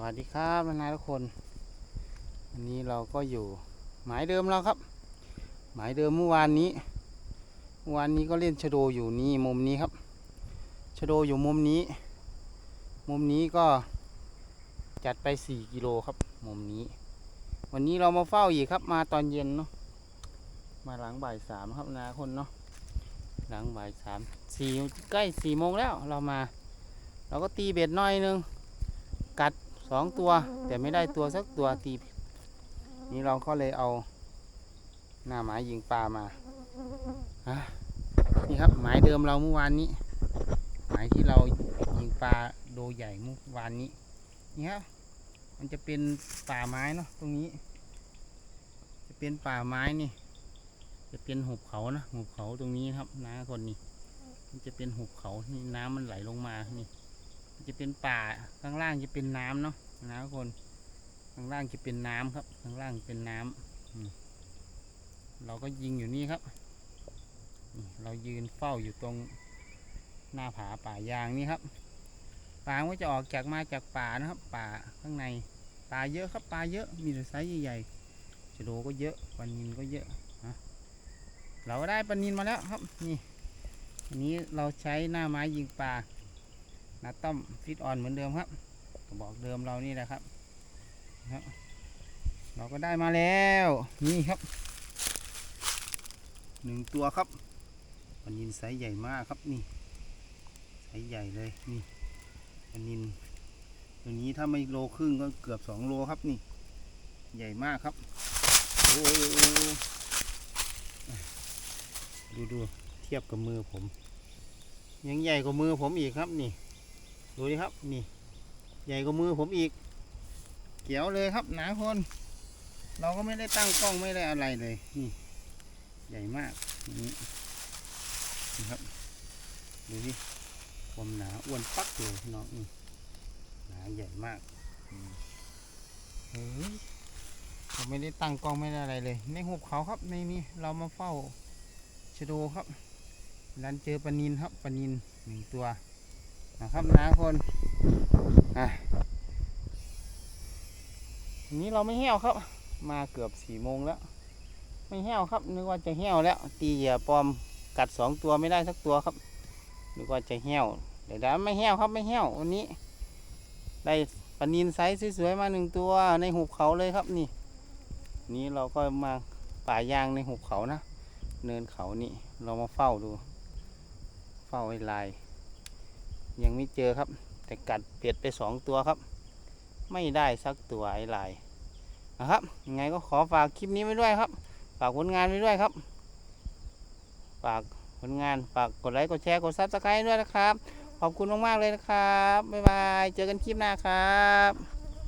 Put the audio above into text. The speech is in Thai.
วัสดีครับนายทุกคนวันนี้เราก็อยู่ หมายเดิมเราครับ หมายเดิมเมื่อวานนี้เมื่อวานนี้ก็เล่นชโดอยู่นี่มุมนี้ครับชโดอยู่มุมนี้ มุมนี้ก็จัดไป 4 กิโลครับ มุมนี้ วันนี้เรามาเฝ้าอีกครับ มาตอนเย็นเนาะมาหลังบ่ายสามครับนาคนเนาะหลังบ่ายสามสี่ใกล้สี่โมงแล้วเรามา เราก็ตีเบ็ดน่อยนึงกัด สองตัวแต่ไม่ได้ตัวสักตัวตี นี่เราก็เลยเอา หน้าหมายยิงปลามาอะนี่ครับหมายเดิมเราเมื่อวานนี้ หมายที่เรายิงปลาโดใหญ่เมื่อวานนี้นี่ครับมันจะเป็นป่าไม้เนาะตรงนี้ จะเป็นป่าไม้นี่ จะเป็นหุบเขานะหุบเขาตรงนี้ครับน้าคนนี้มันจะเป็นหุบเขานี่น้ำมันไหลลงมานี่ จะเป็นป่าข้างล่างจะเป็นน้ำเนาะนะทุกคนข้างล่างจะเป็นน้ำครับ ข้างล่างเป็นน้ำเราก็ยิงอยู่นี่ครับเรายืนเฝ้าอยู่ตรงหน้าผาป่ายางนี่ครับปลาก็จะออกจากมาจากป่านะครับ ป่าข้างในปลาเยอะครับปลาเยอะมีแต่ไซส์ใหญ่ๆชะโดก็เยอะปลานินก็เยอะนะเราก็ได้ปลานินมาแล้วครับนี่อันนี้เราใช้หน้าไม้ยิงปลา นาต้อมฟิตออนเหมือนเดิมครับกระบอกเดิมเรานี่แหละครับนะครับเราก็ได้มาแล้วนี่ครับหนึ่งตัวครับปลานินไซส์ใหญ่มากครับนี่ไซส์ใหญ่เลยนี่ปลานินตัวนี้ถ้าไม่โลครึ่งก็เกือบสองโลครับนี่ ใหญ่มากครับโอ้ดูดูเทียบกับมือผม ยังใหญ่กว่ามือผมอีกครับนี่ ดูดิครับนี่ ใหญ่กว่ามือผมอีก เกี่ยวเลยครับหนาคน เราก็ไม่ได้ตั้งกล้องไม่ได้อะไรเลยนี่ใหญ่มากนี่นครับดูดิความหนาอ้วนปักเลยน้องนี่หนาใหญ่มากอืมเฮ้ยเราไม่ได้ตั้งกล้องไม่ได้อะไรเลย ในหุบเขาครับในนี้เรามาเฝ้าชะโดครับนันเจอปลานินครับปลานินหนึ่งตัว นะครับนะคนอะอันนี้เราไม่แห้วครับ มาเกือบสี่โมงแล้ว ไม่แห้วครับนึกว่าจะแห้วแล้ว ตีเหยื่อปลอมกัดสองตัวไม่ได้สักตัวครับนึกว่าจะแห้วเดี๋ยวๆไม่แห้วครับไม่แห้ววันนี้ ได้ปลานินไซส์สวยๆมาหนึ่งตัวในหุบเขาเลยครับนี่ นี้เราก็มาป่ายางในหุบเขานะ เนินเขานี่เรามาเฝ้าดู เฝ้าไอ้ลาย ยังไม่เจอครับ แต่กัดเปียดไปสองตัวครับ ไม่ได้สักตัวไอ้ลายนะครับยังไงก็ขอฝากคลิปนี้ไว้ด้วยครับ ฝากผลงานไว้ด้วยครับ ฝากผลงานฝากกดไลค์กดแชร์กดซับสไครต์ด้วยนะครับ ขอบคุณมากๆเลยนะครับบ๊ายบายเจอกันคลิปหน้าครับ